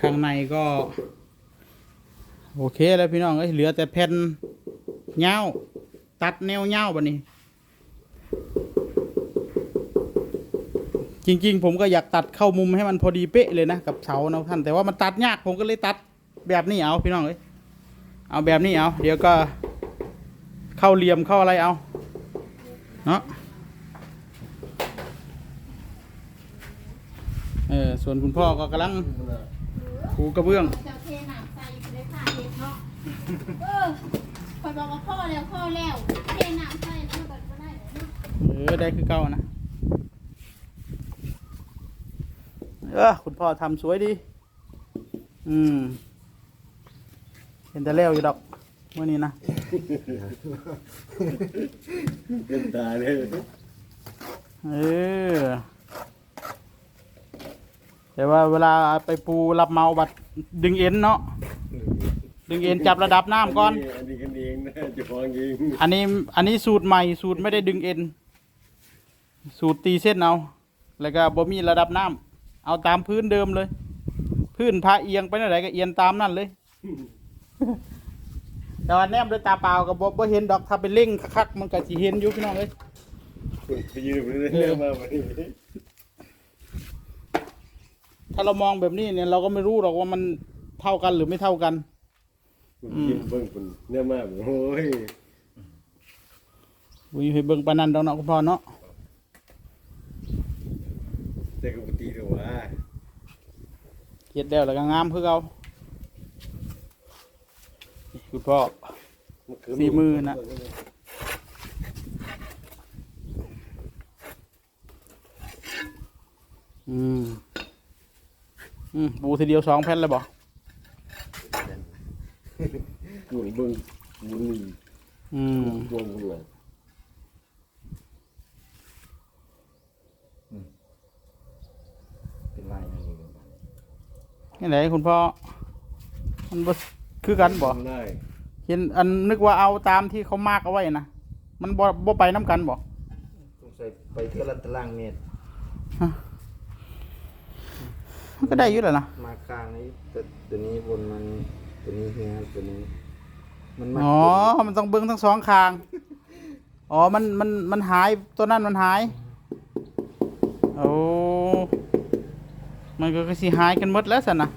ข้างในก็ โอเคแล้วพี่น้องเอ้ยเหลือแต่แผ่นเงาตัดแนวเงาบันนี้ จริง ๆ ผมก็อยากตัดเข้ามุมให้มันพอดีเป๊ะเลยนะกับเสานะท่าน แต่ว่ามันตัดยากผมก็เลยตัดแบบนี้เอาพี่น้องเอ้ยเอาแบบนี้เอาเดี๋ยวก็เข้าเหลี่ยมเข้าอะไรเอาเนาะ ออส่วนคุณพ่อก็กำลังปูกระเบื้องจะเทหนักใส่ไปเลยค่ะเทเนาะเออคอยบอกว่าพ่อแล้วพ่อแล้วเทหนักใส่แล้วมันก็ได้เนาะเออได้คือเก่านะเออคุณพ่อทำสวยดี อืมเห็นแต่แล้วอยู่ดอกเมื่อนี้นะ เต็มตาเลย เออ แต่ว่าเวลาไปปูรับเมาบัดดึงเอ็นเนาะดึงเอ็นจับระดับน้ำก่อน อันนี้กันเองนะเจะฟองเองอันนี้อันนี้สูตรใหม่สูตรไม่ได้ดึงเอ็น สูตรตีเส้นเอา แล้วก็บ่มีระดับน้ำเอาตามพื้นเดิมเลย พื้นพาเอียงไปไหนก็เอียงตามนั่นเลย แต่ว่าแนมด้วยตาเปล่าก็บ่บ่เห็นดอกถ้าไปเล่งคักมันก็สิเห็นอยู่พี่น้องเอ้ยไปยืนไปเรื่อยๆมาวันนี้ ถ้าเรามองแบบนี้เนี่ยเราก็ไม่รู้หรอกว่ามันเท่ากันหรือไม่เท่ากันยิ้มเบิ่งคนเนี่ยมากโอ้ยวิให้เบิ่งปานนั้นดอกเนาะคุณพ่อเนาะแต่ก็ปกติเลยว่าเฮ็ดแล้วแล้วก็งามคือเก่านี่คุณพ่อฝีมือนะอืม อืมปูทีเดียวสองแผ่นเลยบ่หมุนเบิ่งหมุนอืมวงหัวเป็นลายอย่างนี้นี่ไหนคุณพ่อมันบ่คือกันบ่ทำได้เห็นอันนึกว่าเอาตามที่เขามากเอาไว้นะมันบ่บ่ไปน้ำกันบ่ต้องใส่ไปเท่าละตารางเมตร มันก็ได้อยู่แหล้วนะมาข้างนี้ตัวตัวนี้บนมันตัวนี้เฮียตัวนี้ มันมาอ๋อ มันต้องเบิ้งทั้งสองคาง อ๋อ มัน มัน มันหาย ตัวนั้นมันหาย โอ้ มันก็สิหายกันหมดแล้วสินะ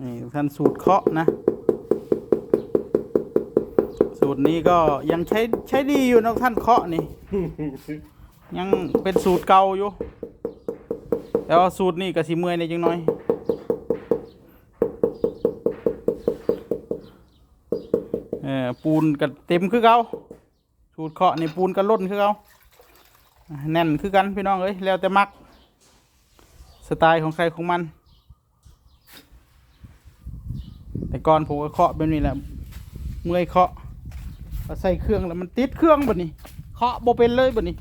นี่ท่านสูตรเคาะนะ สูตรนี้ก็ยังใช้ใช้ดีอยู่นะท่านเคาะนี่ ยังเป็นสูตรเก่าอยู่ แต่ว่าสูตรนี่ก็สิเมื่อยในอยจังน้อยเออปูนก็เต็มคือเก่าสูตรเคาะนี่ปูนก็ล้นคือเก่าแน่นคือกันพี่น้องเอ้ยแล้วแต่มัก สไตล์ของใครของมัน แต่ก่อนผมก็เคาะแบบนี้แหละเมื่อยเคาะ พอใส่เครื่องแล้วมันติดเครื่องบดนี้เคาะบ่เป็นเลยบดนี้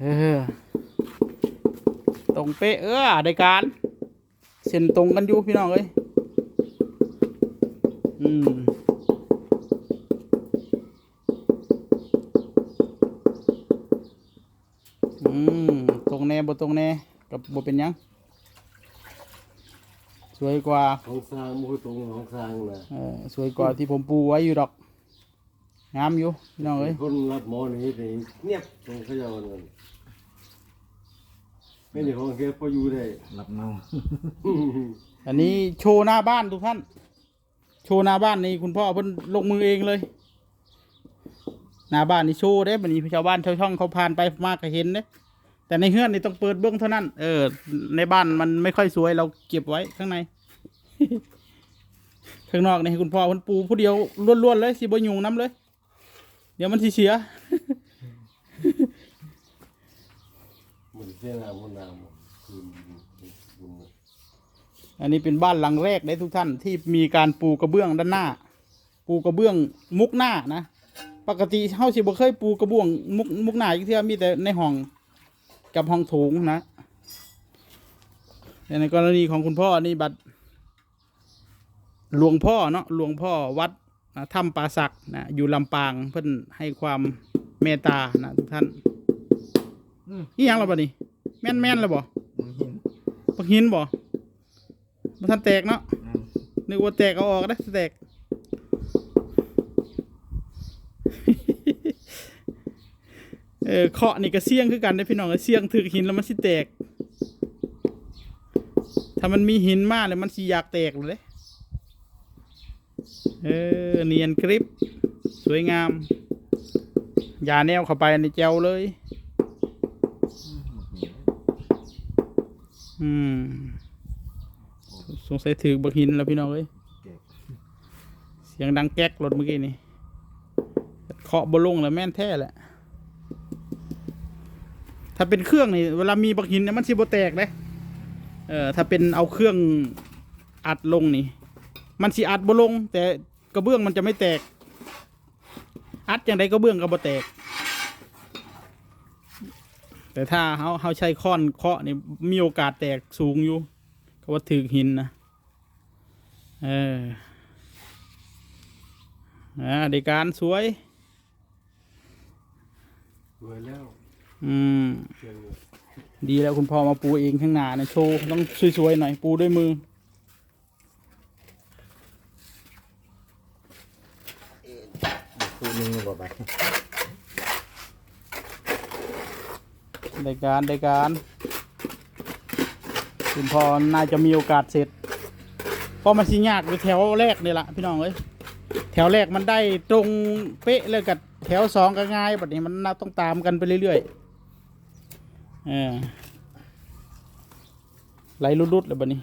เออตรงเป๊ะเออได้การ เส้นตรงกันอยู่พี่น้องเอ้ยอืมอืมตรงแน่บ่ตรงแน่กับบ่เป็นยัง สวยกว่า ของสร้างมือตรงของสร้างนะเออสวยกว่าที่ผมปูไว้อยู่ดอกงามอยู่พี่น้องเอ้ยคนรับหมอนี่แต่เงียบตรงเขาจะเอาเงินไม่ได้ของแกพออยู่ได้รับเมาอันนี้โชว์หน้าบ้านทุกท่าน โชว์หน้าบ้านนี่คุณพ่อเพิ่นลงมือเองเลย หน้าบ้านนี่โชว์ได้บัดนี้ชาวบ้านชาวช่องเขาผ่านไปมากก็เห็นเด้ แต่ในเฮือนนี่ต้องเปิดเบื้องเท่านั้น เออ ในบ้านมันไม่ค่อยสวยเราเก็บไว้ข้างใน ข้างนอกนี่ให้คุณพ่อเพิ่นปูผู้เดียวล้วนๆเลยสิบ่ยุงน้ำเลย เดี๋ยวมันสิเสียเหมือนเส้นน้ำมันน้ำคือบุญอันนี้เป็นบ้านหลังแรกได้ทุกท่านที่มีการปูกระเบื้องด้านหน้า ปูกระเบื้องมุกหน้านะ ปกติเฮาสิบ่เคยปูกระเบื้องมุกมุกหน้าอีกเทื่อมีแต่ในห้อง กับห้องโถงนะแต่ในกรณีของคุณพ่อนี่บัดหลวงพ่อเนาะหลวงพ่อวัดนะถ้ำป่าศักนะอยู่ลำปางเพิ่นให้ความเมตตานะทุกท่านอืมนี่ยังเราบ่นี่แม่นแม่นแล้วบ่มึงหินปักหินบ่บ่ทันแตกเนาะอืมนึกว่าแตกเอาออกได้แตก เออเคาะนี่ก็เสี่ยงคือกันได้พี่น้องเสี่ยงถือหินแล้วมันสิแตก ถ้ามันมีหินมากเลยมันสิอยากแตกเลยเออเนียนกริบสวยงามยาแนวเข้าไปในเจวเลย อืม สงสัยถือบักหินแล้วพี่น้องเอ้ยเสียงดังแก๊กรถเมื่อกี้นี่เคาะบลงแล้วแม่นแท้แหละ ถ้าเป็นเครื่องนี่เวลามีบักหินเนี่ยมันสิบ่แตกเลยเออถ้าเป็นเอาเครื่องอัดลงนี่ มันสิอัดบ่ลง แต่กระเบื้องมันจะไม่แตก อัดอย่างใดกระเบื้องก็บ่แตก แต่ถ้าเฮาเฮาใช้ค้อนเคาะนี่มีโอกาสแตกสูงอยู่ก็ว่าถือหินนะเอออ่าในการสวยรวยแล้ว อืมเชียงดีแล้วคุณพ่อมาปูเองข้างหน้านะโชว์ต้องสวยๆหน่อยปูด้วยมือคู่นึงบ่ไปในการในการ คุณพ่อน่าจะมีโอกาสเสร็จเพราะมันสิยากอยู่แถวแรกนี่แหละพี่น้องเอ้ยแถวแรกมันได้ตรงเป๊ะเลยกับแถวสองก็ง่ายแบบนี้มันน่าต้องตามกันไปเรื่อยๆ เออไหลรุดๆเลยแบบนี้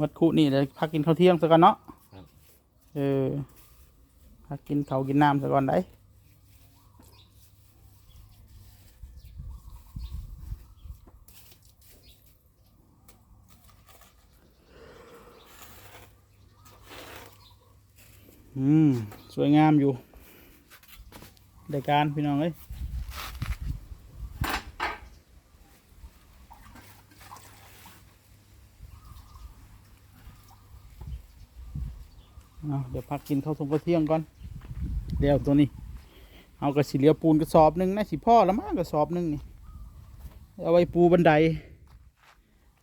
วัดคุนี่เดี๋ยวพักกินข้าวเที่ยงซะก่อนเนาะเออพักกินข้าวกินน้ำซะก่อนได้อืม สวยงามอยู่ ได้การพี่น้องเอ้ยเดี๋ยวพักกินข้าวทงข้าวเที่ยงก่อน เดี๋ยวตัวนี้ เอากระสีเหลียวปูนกระสอบหนึ่งนะสิพ่อละมั้งกระสอบหนึ่งนี่เอาไว้ปูบันได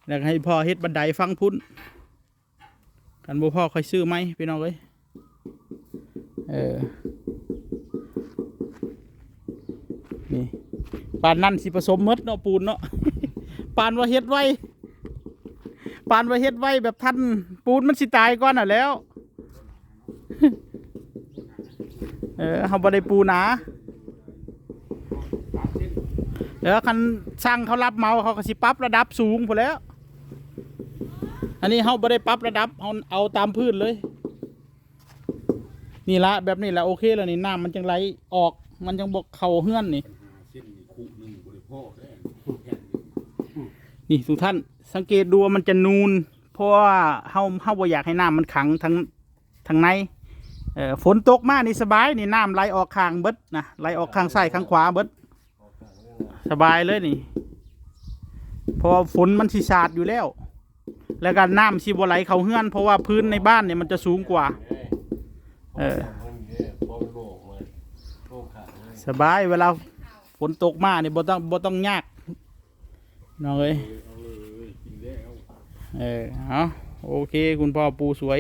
แล้วก็ให้พ่อเฮ็ดบันไดฟังพุ่นกันบ่พ่อค่อยซื้อไหมพี่น้องเอ้ยเออ นี่ปานนั่นสิผสมมดเนาะปูนเนาะปานว่าเฮ็ดไว้ปานว่าเฮ็ดไว้แบบทันปูนมันสิตายก่อนน่ะแล้ว เออเฮาบ่ได้ปูหนาเดี๋ยวคันสร้างเขารับเมาเขาก็สิปรับระดับสูงพอแล้ว อันนี้เฮาบ่ได้ปรับระดับเฮาเอาตามพื้นเลย นี่ละแบบนี้ละโอเคแล้วนี่น้ำมันจังไหลออกมันจังบกเข่าเฮือนนี่นี่คู่หนึงบริโภคได้ นี่ทุกท่านสังเกตดูว่ามันจะนูน เพราะว่าเฮาเฮาบ่อยากให้น้ำมันขังทั้งทั้งในเอ่อฝนตกมานี่สบายนี่น้ำไหลออกข้างเบิดนะไหลออกข้างซ้ายข้างขวาเบิดสบายเลยนี่เพราะว่าฝนมันสิสาดอยู่แล้ว แล้วก็น้ำสิบ่ไหลเข้าเฮือน เพราะว่าพื้นในบ้านเนี่ยมันจะสูงกว่า เออ สบายเวลาฝนตกมาเนี่ยบ่ต้องบ่ต้องยาก น้องเอ้ยเอเลยกินแล้วเอเอาโอเค คุณพ่อปูสวย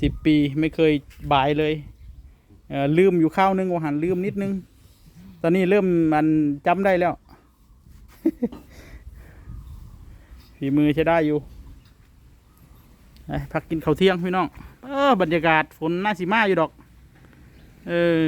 สิบปีไม่เคยบายเลยเออลืมอยู่ข้าวนึงว่าหันลืมนิดนึง ตอนนี้เริ่มมันจำได้แล้วฝีมือใช้ได้อยู่ไปพักกินข้าวเที่ยงพี่น้อง เออบรรยากาศฝนน่าสิมาอยู่ดอก เออ